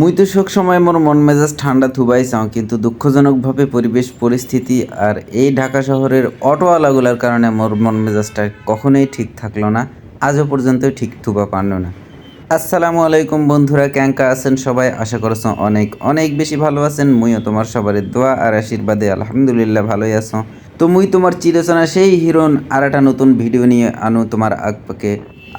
মুই তো সব সময় মোর মন মেজাজ ঠান্ডা থুবাই চাও, কিন্তু দুঃখজনকভাবে পরিবেশ, পরিস্থিতি আর এই ঢাকা শহরের অটোওয়ালাগুলার কারণে মোর মন মেজাজটা কখনোই ঠিক থাকল না, আজও পর্যন্ত ঠিক থুবা পারল না। আসসালামু আলাইকুম বন্ধুরা ক্যাঙ্কা আছেন সবাই? আশা করছ অনেক অনেক বেশি ভালো আছেন। মুইও তোমার সবার দোয়া আর আশীর্বাদে আলহামদুলিল্লাহ ভালোই আছো। তো মুই তোমার চিরচনা সেই হিরোন আর একটা নতুন ভিডিও নিয়ে আনু তোমার আগপাকে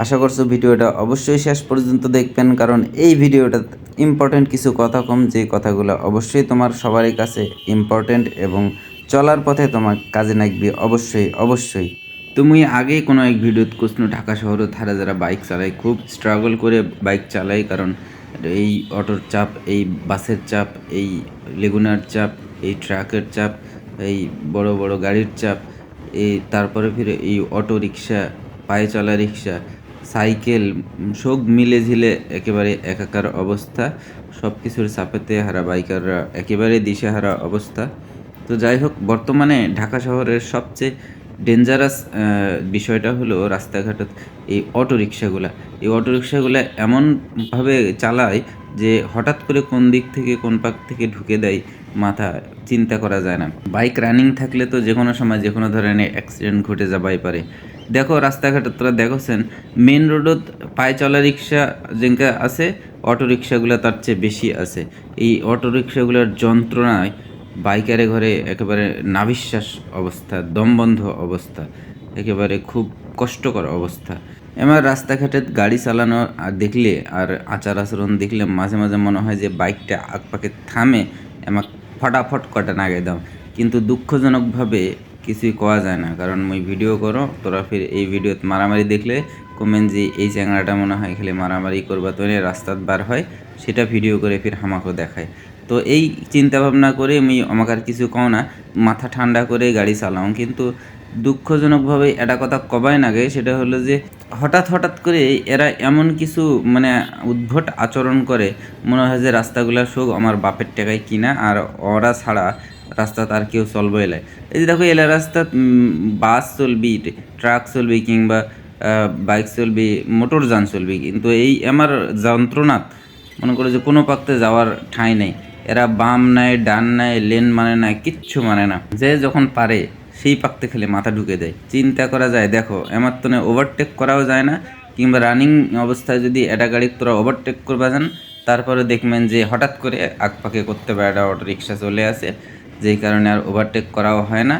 আশা করছ ভিডিওটা অবশ্যই শেষ পর্যন্ত দেখবেন, কারণ এই ভিডিওটা ইম্পর্টেন্ট কিছু কথা কম, যে কথাগুলো অবশ্যই তোমার সবারই কাছে ইম্পর্টেন্ট এবং চলার পথে তোমার কাজে লাগবে অবশ্যই অবশ্যই। তুমি আগেই কোনো এক ভিডিওত কুসনু ঢাকা শহরের ধারে যারা বাইক চালায় খুব স্ট্রাগল করে বাইক চালায় কারণ এই অটোর চাপ, এই বাসের চাপ, এই লেগুনার চাপ, এই ট্রাকের চাপ, এই বড় বড় গাড়ির চাপ, এই তারপরে ফিরে এই অটো রিক্সা পায়ে চলা রিক্সা সাইকেল, সব মিলে ঝিলে একেবারে একাকার অবস্থা। সব কিছুর চাপেতে হারা বাইকাররা একেবারে দিশেহারা অবস্থা। তো যাই হোক, বর্তমানে ঢাকা শহরের সবচেয়ে ডেঞ্জারাস বিষয়টা হলো রাস্তাঘাটত এই অটো রিক্সাগুলা এই অটো রিক্সাগুলা এমনভাবে চালায় যে হঠাৎ করে কোন দিক থেকে, কোন পাক থেকে ঢুকে দেয় মাথা, চিন্তা করা যায় না। বাইক রানিং থাকলে তো যে কোনো সময় যে কোনো ধরনের অ্যাক্সিডেন্ট ঘটে যাবাই পারে। দেখো রাস্তাঘাটে তোরা দেখোছেন মেন রোডত পায়ে চলা রিক্সা যেঙ্কা আছে অটো রিক্সাগুলো তার চেয়ে বেশি আছে। এই অটো রিক্সাগুলোর যন্ত্রণায় বাইকারে ঘরে একেবারে নাবিশ্বাস অবস্থা, দমবন্ধ অবস্থা, একেবারে খুব কষ্টকর অবস্থা। এবার রাস্তাঘাটে গাড়ি চালানো আর দেখলে আর আচার আচরণ দেখলে মাঝে মাঝে মনে হয় যে বাইকটা আকপাকে থামে এমা ফটাফট কটা নাগে দাও। কিন্তু দুঃখজনকভাবে কিছুই করা যায় না। কারণ মুই ভিডিও করো, তোরা ফির এই ভিডিওত মারামারি দেখলে কমেন্ট যে এই চ্যাংড়াটা মনে হয় খালি মারামারি করবা তো রাস্তাত বার হয়, সেটা ভিডিও করে ফির আমাকেও দেখায়। তো এই চিন্তা ভাবনা করে আমি আমাকে আর কিছু কও না, মাথা ঠান্ডা করে গাড়ি চালাও। কিন্তু দুঃখজনকভাবে এটা কথা কবাই নাগে সেটা হলো যে হঠাৎ হঠাৎ করে এরা এমন কিছু মানে উদ্ভট আচরণ করে, মনে হয় যে রাস্তাগুলো সব আমার বাপের টাকায় কিনা, আর ওরা ছাড়া রাস্তা তার কেউ চলবে এলায় এই যে দেখো এলা রাস্তা বাস চলবি, ট্রাক চলবি কিংবা বাইক চলবি, মোটর যান চলবি। কিন্তু এই আমার যন্ত্রণাত মনে করো যে কোনো পাকতে যাওয়ার ঠাঁই নেই। এরা বাম নেয় ডান নেয় লেন মানে না, কিচ্ছু মানে না। যে যখন পারে, সেই পাকতে খেলে মাথা ঢুকে দেয়। চিন্তা করা যায়, দেখো এমার তো ওভারটেক করাও যায় না। কিংবা রানিং অবস্থায় যদি এটা গাড়ি তোরা ওভারটেক করবা যান, তারপরে দেখবেন যে হঠাৎ করে আকপাকে করতে পারে একটা অটো রিক্সা চলে আসে। যেই কারণে আর ওভারটেক করাও হয় না।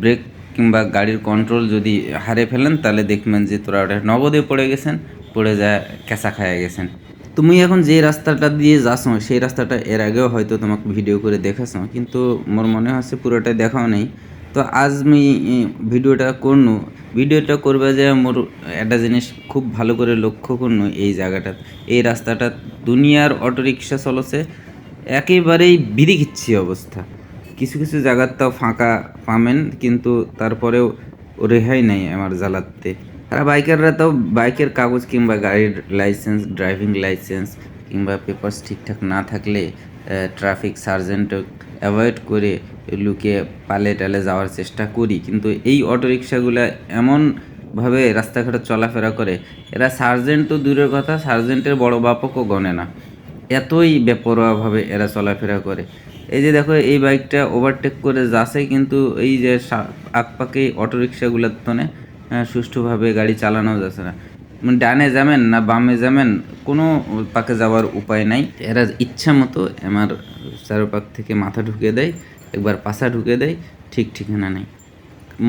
ব্রেক কিংবা গাড়ির কন্ট্রোল যদি হারে ফেলেন, তাহলে দেখবেন যে তোরা ওটা নগদে পড়ে গেছেন, পড়ে যায় ক্যাঁচা খায়া গেছেন। তুমি এখন যে রাস্তাটা দিয়ে যাচ্ছ সেই রাস্তাটা এর আগেও হয়তো তোমাকে ভিডিও করে দেখাছ, কিন্তু মোর মনে হচ্ছে পুরোটাই দেখাও নেই। তো আজ আমি ভিডিওটা করনু। ভিডিওটা করবে যে মোর একটা জিনিস খুব ভালো করে লক্ষ্য করনু এই জায়গাটা। এই রাস্তাটা দুনিয়ার অটো রিক্সা চলছে, একেবারেই বিরিখিচ্ছি অবস্থা। কিছু কিছু জায়গার তাও ফাঁকা পাবেন কিন্তু তারপরেও রেহাই নেই আমার জ্বালাতে। তারা বাইকাররা তো বাইকের কাগজ কিংবা গাড়ির লাইসেন্স, ড্রাইভিং লাইসেন্স কিংবা পেপারস ঠিকঠাক না থাকলে ট্রাফিক সার্জেন্ট অ্যাভয়েড করে লুকিয়ে পালে টালে যাওয়ার চেষ্টা করি। কিন্তু এই অটো রিক্সাগুলো এমনভাবে রাস্তাঘাটে চলাফেরা করে, এরা সার্জেন্ট তো দূরের কথা, সার্জেন্টের বড় বাপকও গণে না। এতই বেপরোয়াভাবে এরা চলাফেরা করে। এই যে দেখো, এই বাইকটা ওভারটেক করে যাচ্ছে কিন্তু এই যে আকপাকে অটো রিক্সাগুলোর তনে সুষ্ঠুভাবে গাড়ি চালানো যাচ্ছে না। মানে ডানে যাবেন না বামে যাবেন, কোনো পাকে যাওয়ার উপায় নাই। এরা ইচ্ছা মতো আমার চারোপাক থেকে মাথা ঢুকে দেয়, একবার পাশা ঢুকে দেয়, ঠিক ঠিকানা নেই।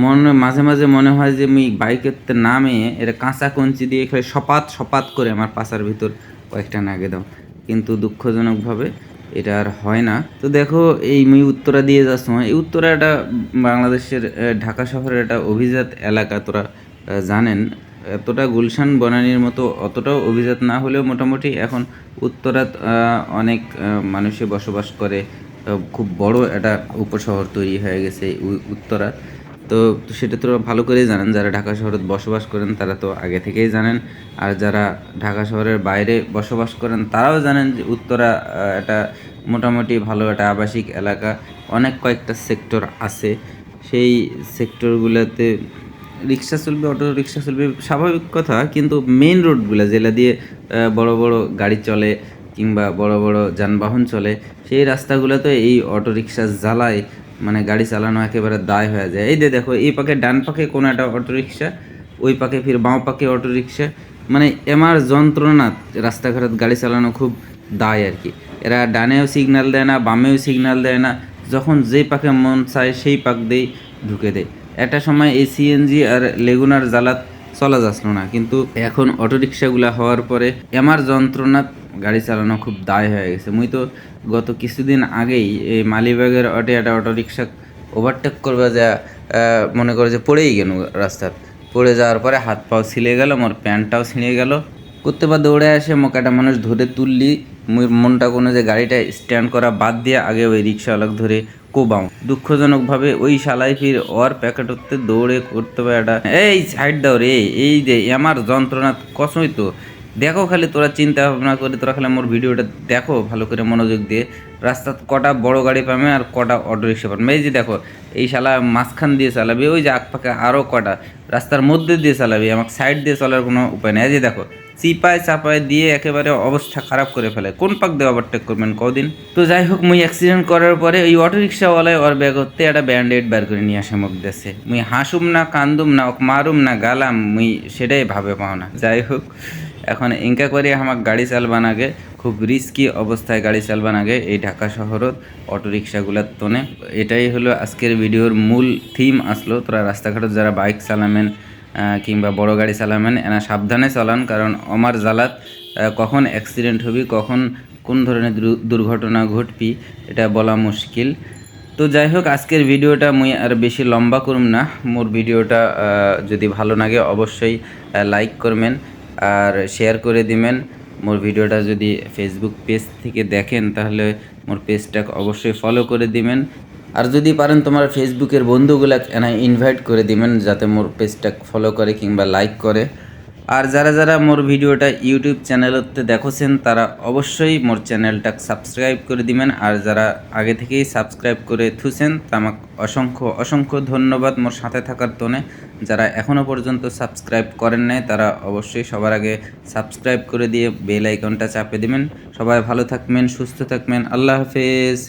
মনে, মাঝে মাঝে মনে হয় যে আমি বাইকের নামে এটা কাঁচা কঞ্চি দিয়ে খালি সপাত সপাত করে আমার পাশার ভিতর কয়েকটা নাগে দাও। কিন্তু দুঃখজনকভাবে এটা আর হয় না। তো দেখো এই মুই উত্তরা দিয়ে যাওয়ার সময় এই উত্তরা এটা বাংলাদেশের ঢাকা শহরের একটা অভিজাত এলাকা তোরা জানেন। এতটা গুলশান বনানীর মতো অতটাও অভিজাত না হলেও মোটামুটি এখন উত্তরাত আহ, অনেক মানুষে বসবাস করে। খুব বড় একটা উপশহর তৈরি হয়ে গেছে এই উ- উত্তরাত। তো সেটা তো ভালো করেই জানেন। যারা ঢাকা শহরে বসবাস করেন, তারা তো আগে থেকেই জানেন। আর যারা ঢাকা শহরের বাইরে বসবাস করেন, তারাও জানেন যে উত্তরা একটা মোটামুটি ভালো একটা আবাসিক এলাকা। অনেক কয়েকটা সেক্টর আছে। সেই সেক্টরগুলোতে রিক্সা চলবে, অটো রিক্সা চলবে, স্বাভাবিক কথা। কিন্তু মেন রোডগুলো যেগুলা দিয়ে বড় বড় গাড়ি চলে কিংবা বড় বড় যানবাহন চলে, সেই রাস্তাগুলোতে এই অটোরিকশা জ্বালায়। মানে গাড়ি চালানো একেবারে দায় হয়ে যায়। এই যে দেখো, এই পাকে ডান পাকে কোনো একটা অটোরিকশা, ওই পাকে ফির বাঁ পাকে অটোরিকশা। মানে এমার যন্ত্রণা রাস্তাঘাটে গাড়ি চালানো খুব দায় আর কি। এরা ডানেও সিগন্যাল দেয় না, বামেও সিগন্যাল দেয় না, যখন যেই পাকে মন চায় সেই পাক দিয়েই ঢুকে দেয়। একটা সময় এই সিএনজি আর লেগুনার জ্বালাত চলা যাচ্ছিল না, কিন্তু এখন অটোরিকশাগুলা হওয়ার পরে এমার যন্ত্রণা গাড়ি চালানো খুব দায় হয়ে গেছে। মুই তো গত কিছুদিন আগেই এই মালিবাগের অটো একটা অটোরিকশা ওভারটেক করবে যা মনে করে যে পড়েই গেল রাস্তার। পড়ে যাওয়ার পরে হাত পাও ছিলে গেল, মোর প্যান্টটাও ছিঁড়ে গেল। করতে বা দৌড়ে আসে মোক একটা মানুষ ধরে তুললি, মুই মনটা কোনো যে গাড়িটা স্ট্যান্ড করা বাদ দিয়ে আগে ওই রিক্সাওয়ালাক ধরে কোবাও। দুঃখজনকভাবে ওই শালাই ফির ওর প্যাকেট হতে দৌড়ে করতে পারে একটা, এই সাইড দাও রে, এই যে আমার যন্ত্রণা, কসই তো? দেখো খালি তোরা চিন্তা ভাবনা করে, তোরা খালি মোর ভিডিওটা দেখো, ভালো করে মনোযোগ দিয়ে। রাস্তাত কটা বড় গাড়ি পাবে আর কটা অটো রিক্সা পাবে। এই যে দেখো, এই শালা মাঝখান দিয়ে চালাবি, ওই যে আকপাকে আরও কটা। রাস্তার মধ্যে দিয়ে চালাবি, আমাকে সাইড দিয়ে চলার কোনো উপায় নেই। এই যে দেখো, চিপায় চাপায় দিয়ে একেবারে অবস্থা খারাপ করে ফেলে। কোন পাক দিয়ে ওভারটেক করবেন কদিন? তো যাই হোক, মুই অ্যাক্সিডেন্ট করার পরে ওই অটো রিক্সাওয়ালায় ওর ব্যাগ হতে একটা ব্যান্ডেড বার করে নিয়ে আসে মুখ দেশে। মুই হাসুম না, কান্দুম না মারুম না, গালাম, মুই সেটাই ভাবে পাও না। যাই হোক এখন ইনকা করে আমার গাড়ি চালবান আগে খুব রিস্কি অবস্থায় গাড়ি চালবান আগে এই ঢাকা শহরত অটো রিক্সাগুলার তনে। এটাই হলো আজকের ভিডিওর মূল থিম আসলো। তোরা রাস্তাঘাটত যারা বাইক চালামেন কিংবা বড় গাড়ি চালাবেন এনা সাবধানে চালান, কারণ আমার জ্বালাত কখন অ্যাক্সিডেন্ট হবি, কখন কোন ধরনের দুর্ঘটনা ঘটবি, এটা বলা মুশকিল। তো যাই হোক আজকের ভিডিওটা মুই আর বেশি লম্বা করুম না। মোর ভিডিওটা যদি ভালো লাগে অবশ্যই লাইক করবেন। আর শেয়ার করে দিবেন। মোর ভিডিওটা যদি ফেসবুক পেজ থেকে দেখেন, তাহলে মোর পেজটা অবশ্যই ফলো করে দিবেন। আর যদি পারেন তোমার ফেসবুকের বন্ধুগুলা ইনভাইট করে দিবেন, যাতে মোর পেজটা ফলো করে কিংবা লাইক করে। আর যারা যারা মোর ভিডিওটা ইউটিউব চ্যানেলতে দেখছেন, তারা অবশ্যই মোর চ্যানেলটা সাবস্ক্রাইব করে দিবেন। আর যারা আগে থেকেই সাবস্ক্রাইব করে থুছেন তা আমাকে অসংখ্য অসংখ্য ধন্যবাদ মোর সাথে থাকার তনে। যারা এখনও পর্যন্ত সাবস্ক্রাইব করেন নাই, তারা অবশ্যই সবার আগে সাবস্ক্রাইব করে দিয়ে বেল আইকনটা চাপে দিবেন। সবাই ভালো থাকবেন, সুস্থ থাকবেন। আল্লাহ হাফেজ।